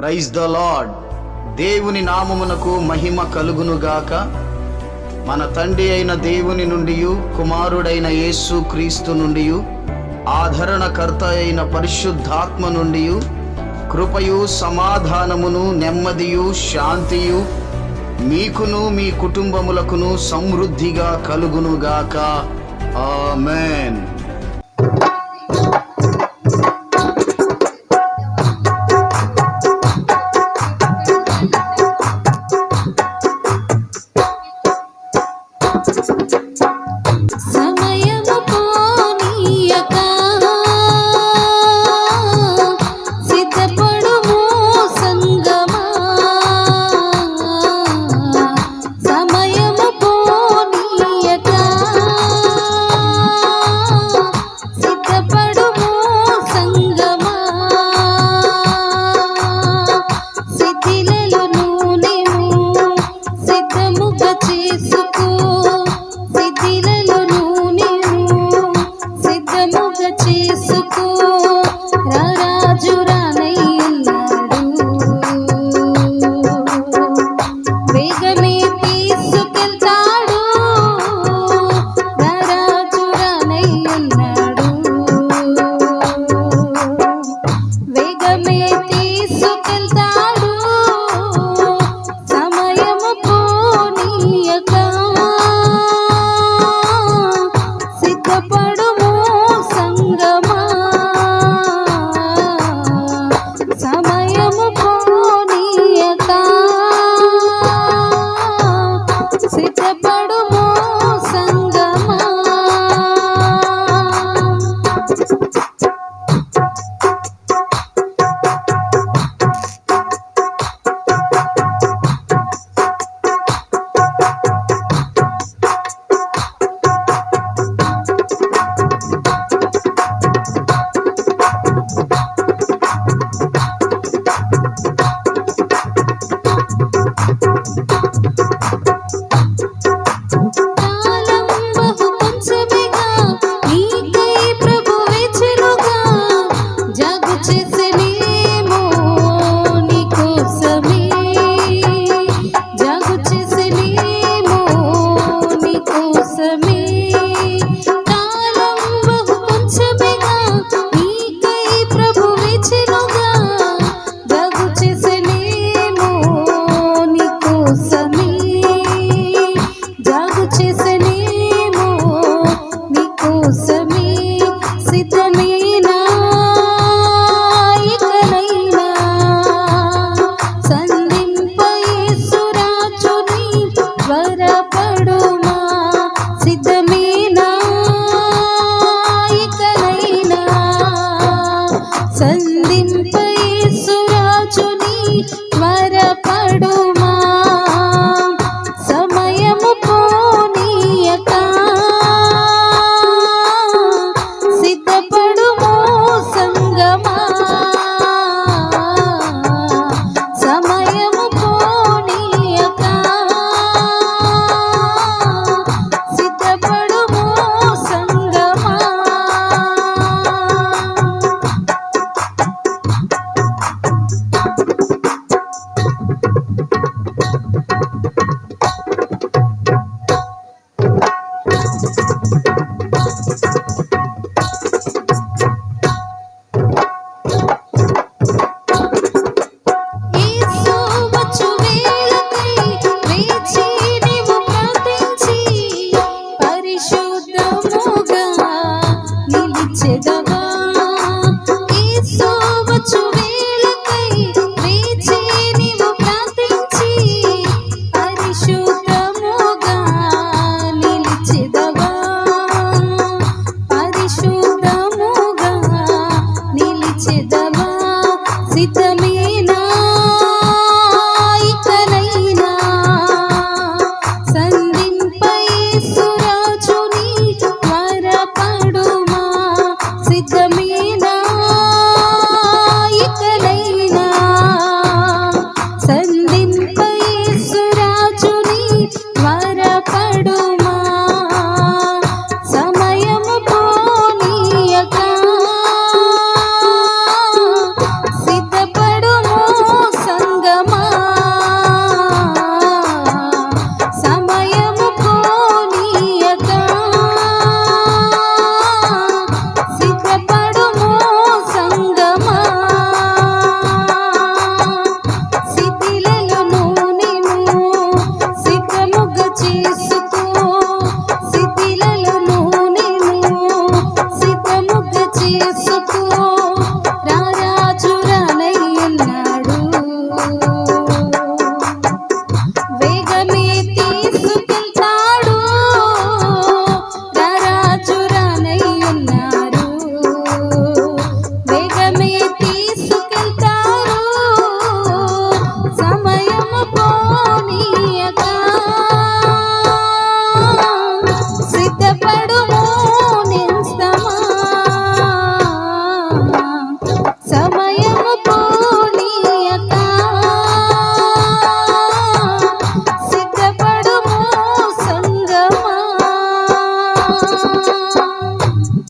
Praise the lord దేవుని నామమునకు మహిమ కలుగునుగాక. మన తండ్రి అయిన దేవుని నుండి కుమారుడైన యేసు క్రీస్తు నుండి ఆదరణకర్త అయిన పరిశుద్ధాత్మ నుండి కృపయు సమాధానమును నెమ్మదియు శాంతియు మీకును మీ కుటుంబములకును సమృద్ధిగా కలుగునుగాక. ఆమెన్.